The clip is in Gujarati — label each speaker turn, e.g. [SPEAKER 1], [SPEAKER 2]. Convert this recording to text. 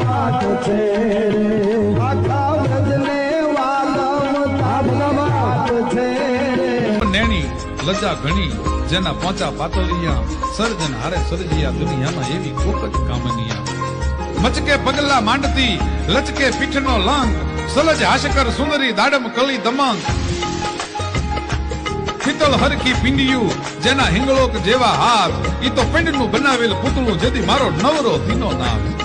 [SPEAKER 1] માથું ઘણી, જેના પોચા પાતળિયા, સર્જન હારે સર્જિયા દુનિયામાં એવી કોક જ કામનિયા. મચકે પગલા માંડતી, લચકે પીઠનો લાંગ, સલજ હાશકર સુંદરી દાડમ કલી દમંગ. શીતલ હરખી પિંડિયું, જેના હિંગળોક જેવા હાથ, ઈ તો પિંડનું બનાવેલ પૂતળું જેથી મારો નવરો ધીનો નાથ.